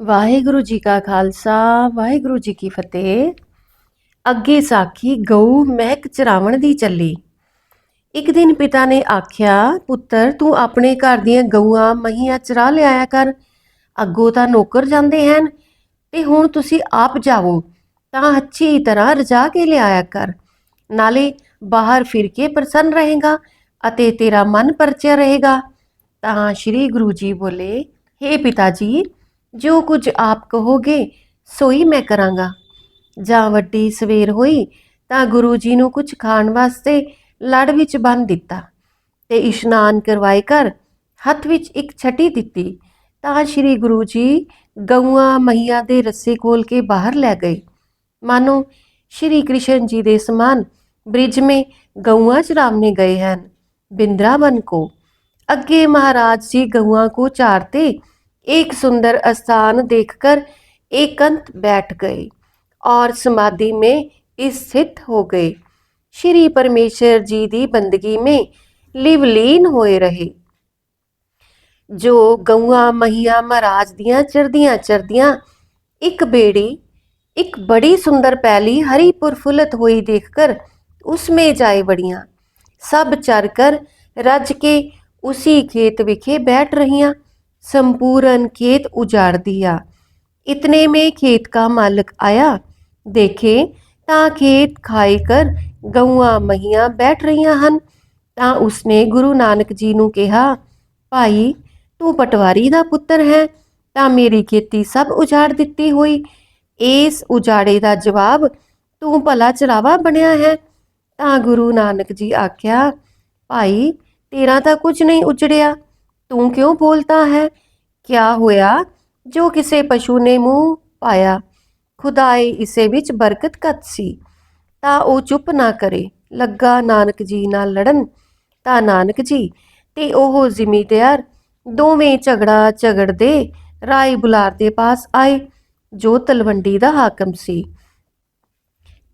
ਵਾਹਿਗੁਰੂ ਜੀ ਕਾ ਖਾਲਸਾ, ਵਾਹਿਗੁਰੂ ਜੀ ਕੀ ਫਤਿਹ। ਅੱਗੇ ਸਾਖੀ, ਗਊ ਮਹਿਕ ਚਰਾਵਣ ਦੀ ਚੱਲੀ। ਇੱਕ ਦਿਨ ਪਿਤਾ ਨੇ ਆਖਿਆ, ਪੁੱਤਰ, ਤੂੰ ਆਪਣੇ ਘਰ ਦੀਆਂ ਗਊਆਂ, ਮਹੀਆਂ ਚਰਾ ਲਿਆਇਆ ਕਰ। ਅੱਗੋਂ ਤਾਂ ਨੌਕਰ ਜਾਂਦੇ ਹਨ ਤੇ ਹੁਣ ਤੁਸੀਂ ਆਪ ਜਾਵੋ, ਤਾਂ ਅੱਛੀ ਤਰ੍ਹਾਂ ਰਜਾ ਕੇ ਲਿਆਇਆ ਕਰ। ਨਾਲੇ ਬਾਹਰ ਫਿਰ ਕੇ ਪ੍ਰਸੰਨ ਰਹੇਗਾ ਅਤੇ ਤੇਰਾ ਮਨ ਪਰਚਿਆ ਰਹੇਗਾ। ਤਾਂ ਸ੍ਰੀ ਗੁਰੂ ਜੀ ਬੋਲੇ हे ਪਿਤਾ ਜੀ ਜੋ ਕੁਝ ਆਪ ਕਹੋਗੇ, ਸੋਈ ਮੈਂ ਕਰਾਂਗਾ। ਜਾਂ ਵੱਡੀ ਸਵੇਰ ਹੋਈ ਤਾਂ ਗੁਰੂ ਜੀ ਨੂੰ ਕੁਝ ਖਾਣ ਵਾਸਤੇ ਲੜ ਵਿੱਚ ਬੰਨ ਦਿੱਤਾ ਤੇ ਇਸ਼ਨਾਨ ਕਰਵਾਏ ਕਰ ਹੱਥ ਵਿੱਚ ਇੱਕ ਛਟੀ ਦਿੱਤੀ। ਤਾਂ ਸ੍ਰੀ ਗੁਰੂ ਜੀ ਗਊਆਂ ਮਹੀਆਂ ਦੇ ਰੱਸੇ ਖੋਲ ਕੇ ਬਾਹਰ ਲੈ ਗਏ। ਮਾਨੋ, ਸ਼੍ਰੀ ਕ੍ਰਿਸ਼ਨ ਜੀ ਦੇ ਸਮਾਨ ਬ੍ਰਿਜ ਮੇ ਗਊਆਂ ਚਰਾਮਨੇ ਗਏ ਹਨ। ਬਿੰਦਰਾਵਨ ਕੋ। ਅੱਗੇ ਮਹਾਰਾਜ ਜੀ ਗਊਆਂ ਕੋ ਚਾਰਤੇ एक सुंदर स्थान देखकर एकांत बैठ गए और समाधि में स्थित हो गए। श्री परमेश्वर जी की बंदगी में लिवलीन होए रहे। जो गऊਆਂ ਮਹੀਆਂ ਮਹਾਰਾਜ ਦੀਆਂ ਚਰਦੀਆਂ ਚਰਦੀਆਂ ਇੱਕ ਬੇੜੀ ਇੱਕ ਬੜੀ ਸੁੰਦਰ ਪੈਲੀ ਹਰੀ ਪੁਰਫੁਲਤ ਹੋਈ ਦੇਖकर उसमें जाए बड़ियाँ सब चढ़कर रज के उसी खेत विखे बैठ रही संपूर्ण खेत उजाड़ दिया इतने में खेत का मालिक आया देखे ਤਾਂ ਖੇਤ ਖਾਈ ਕਰ ਗਊਆਂ ਮਹੀਆਂ ਬੈਠ ਰਹੀਆਂ ਹਨ ਤਾਂ ਉਸਨੇ ਗੁਰੂ ਨਾਨਕ ਜੀ ਨੂੰ ਕਿਹਾ ਭਾਈ ਤੂੰ ਪਟਵਾਰੀ ਦਾ ਪੁੱਤਰ ਹੈ ਤਾਂ ਮੇਰੀ ਖੇਤੀ ਸਭ ਉਜਾੜ ਦਿੱਤੀ ਹੋਈ ਇਸ ਉਜਾੜੇ ਦਾ ਜਵਾਬ ਤੂੰ ਭਲਾ ਚਲਾਵਾ ਬਣਿਆ ਹੈ ਤਾਂ ਗੁਰੂ ਨਾਨਕ ਜੀ ਆਖਿਆ ਭਾਈ ਤੇਰਾ ਤਾਂ ਕੁਝ ਨਹੀਂ ਉਜੜਿਆ ਤੂੰ ਕਿਉਂ ਬੋਲਤਾ ਹੈ? ਕਿਆ ਹੋਇਆ? ਜੋ ਕਿਸੇ ਪਸ਼ੂ ਨੇ ਮੂੰਹ ਪਾਇਆ ਖੁਦਾਏ ਇਸੇ ਵਿੱਚ ਬਰਕਤ ਕਤ ਸੀ। ਤਾਂ ਉਹ ਚੁੱਪ ਨਾ ਕਰੇ। ਲੱਗਾ ਨਾਨਕ ਜੀ ਨਾਲ ਲੜਨ। ਤਾਂ ਨਾਨਕ ਜੀ, ਤੇ ਉਹ ਜ਼ਿਮੀਦਾਰ ਦੋਵੇਂ ਝਗੜਾ ਝਗੜਦੇ ਰਾਏ ਬੁਲਾਰ ਦੇ ਪਾਸ ਆਏ, ਜੋ ਤਲਵੰਡੀ ਦਾ ਹਾਕਮ ਸੀ।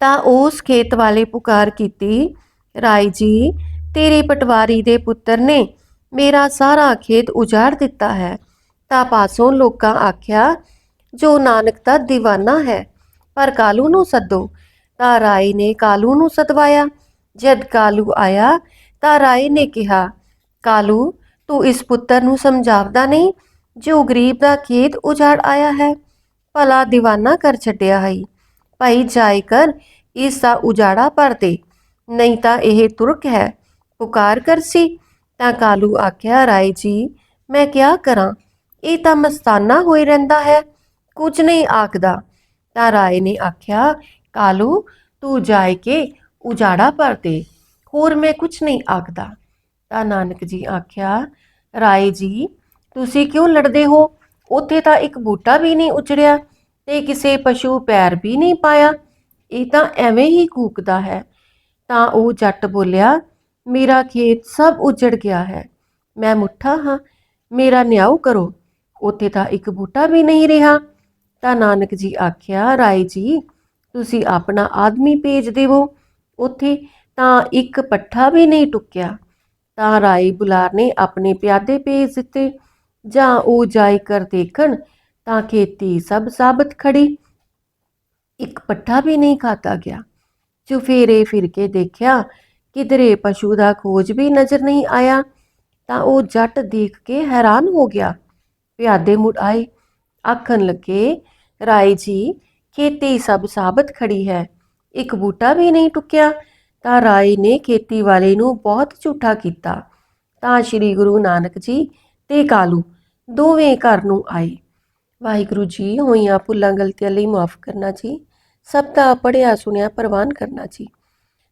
ਤਾਂ ਉਸ ਖੇਤ ਵਾਲੇ ਪੁਕਾਰ ਕੀਤੀ, ਰਾਏ ਜੀ, ਤੇਰੇ ਪਟਵਾਰੀ ਦੇ ਪੁੱਤਰ ਨੇ ਮੇਰਾ ਸਾਰਾ ਖੇਤ ਉਜਾੜ ਦਿੱਤਾ ਹੈ। ਤਾਂ ਪਾਸੋਂ ਲੋਕਾਂ ਆਖਿਆ, ਜੋ ਨਾਨਕ ਦਾ دیਵਾਨਾ ਹੈ, ਪਰ ਕਾਲੂ ਨੂੰ ਸੱਦੋ। ਤਾਂ ਰਾਏ ਨੇ ਕਾਲੂ ਨੂੰ ਸਦਵਾਇਆ। ਜਦ ਕਾਲੂ ਆਇਆ, ਤਾਂ ਰਾਏ ਨੇ ਕਿਹਾ, ਕਾਲੂ, ਤੂੰ ਇਸ ਪੁੱਤਰ ਨੂੰ ਸਮਝਾਵਦਾ ਨਹੀਂ ਜੋ ਗਰੀਬ ਦਾ ਖੇਤ ਉਜਾੜ ਆਇਆ ਹੈ? ਭਲਾ دیਵਾਨਾ ਕਰ ਛੱਡਿਆ ਹੈ ਭਾਈ, ਜਾਇ ਕਰ, ਇਸ ਦਾ ਉਜਾੜਾ ਭਰ ਦੇ। ਨਹੀਂ ਤਾਂ ਇਹ ਤੁਰਕ ਹੈ। ਪੁਕਾਰ ਕਰਸੀ ਤਾਂ ਕਾਲੂ ਆਖਿਆ, ਰਾਏ ਜੀ, ਮੈਂ ਕਿਆ ਕਰਾਂ? ਇਹ ਤਾਂ ਮਸਤਾਨਾ ਹੋਈ ਰਹਿੰਦਾ ਹੈ, ਕੁਝ ਨਹੀਂ ਆਖਦਾ। ਤਾਂ ਰਾਏ ਨੇ ਆਖਿਆ, ਕਾਲੂ, ਤੂੰ ਜਾਇ ਕੇ ਉਜਾੜਾ ਭਰ ਦੇ, ਹੋਰ ਮੈਂ ਕੁਝ ਨਹੀਂ ਆਖਦਾ। ਤਾਂ ਨਾਨਕ ਜੀ ਆਖਿਆ, ਰਾਏ ਜੀ, ਤੁਸੀਂ ਕਿਉਂ ਲੜਦੇ ਹੋ? ਉੱਥੇ ਤਾਂ ਇੱਕ ਬੂਟਾ ਵੀ ਨਹੀਂ ਉਜੜਿਆ ਤੇ ਕਿਸੇ ਪਸ਼ੂ ਪੈਰ ਵੀ ਨਹੀਂ ਪਾਇਆ। ਇਹ ਤਾਂ ਐਵੇਂ ਹੀ ਕੂਕਦਾ ਹੈ। ਤਾਂ ਉਹ ਜੱਟ ਬੋਲਿਆ ਮੇਰਾ ਖੇਤ ਸਭ ਉਜੜ ਗਿਆ ਹੈ। ਮੈਂ ਮੁੱਠਾ ਹਾਂ, ਮੇਰਾ ਨਿਆਉ ਕਰੋ। ਉੱਥੇ ਤਾਂ ਇੱਕ ਬੂਟਾ ਵੀ ਨਹੀਂ ਰਿਹਾ। ਤਾਂ ਨਾਨਕ ਜੀ ਆਖਿਆ, ਰਾਏ ਜੀ, ਤੁਸੀਂ ਆਪਣਾ ਆਦਮੀ ਭੇਜ ਦੇਵੋ। ਉੱਥੇ ਤਾਂ ਇੱਕ ਪੱਠਾ ਵੀ ਨਹੀਂ ਟੁੱਕਿਆ। ਤਾਂ ਰਾਏ ਬੁਲਾਰ ਨੇ ਆਪਣੇ ਪਿਆਦੇ ਭੇਜ ਦਿੱਤੇ। ਜਾਂ ਉਹ ਜਾਈ ਕਰ ਦੇਖਣ, ਤਾਂ ਖੇਤੀ ਸਭ ਸਾਬਤ ਖੜੀ। ਇੱਕ ਪੱਠਾ ਵੀ ਨਹੀਂ ਖਾਤਾ ਗਿਆ। ਚੁਫੇਰੇ ਫਿਰ ਕੇ ਦੇਖਿਆ ਕਿਧਰੇ ਪਸ਼ੂ ਦਾ ਖੋਜ ਵੀ ਨਜ਼ਰ ਨਹੀਂ ਆਇਆ, ਤਾਂ ਉਹ ਜੱਟ ਦੇਖ ਕੇ ਹੈਰਾਨ ਹੋ ਗਿਆ। ਪਿਆਦੇ ਮੁੜ ਆਏ, ਆਖਣ ਲੱਗੇ, ਰਾਏ ਜੀ, ਖੇਤੀ ਸਭ ਸਾਬਤ ਖੜੀ ਹੈ, ਇੱਕ ਬੂਟਾ ਵੀ ਨਹੀਂ ਟੁੱਕਿਆ, ਤਾਂ ਰਾਏ ਨੇ ਖੇਤੀ ਵਾਲੇ ਨੂੰ ਬਹੁਤ ਝੂਠਾ ਕੀਤਾ। ਤਾਂ ਸ੍ਰੀ ਗੁਰੂ ਨਾਨਕ ਜੀ ਤੇ ਕਾਲੂ ਦੋਵੇਂ ਘਰ ਨੂੰ ਆਏ। ਵਾਹਿਗੁਰੂ ਜੀ, ਹੋਈਆਂ ਭੁੱਲਾਂ, ਗਲਤੀਆਂ ਲਈ ਮਾਫ ਕਰਨਾ ਜੀ। ਸਭ ਦਾ ਪੜਿਆ ਸੁਣਿਆ, ਪ੍ਰਵਾਨ ਕਰਨਾ ਜੀ।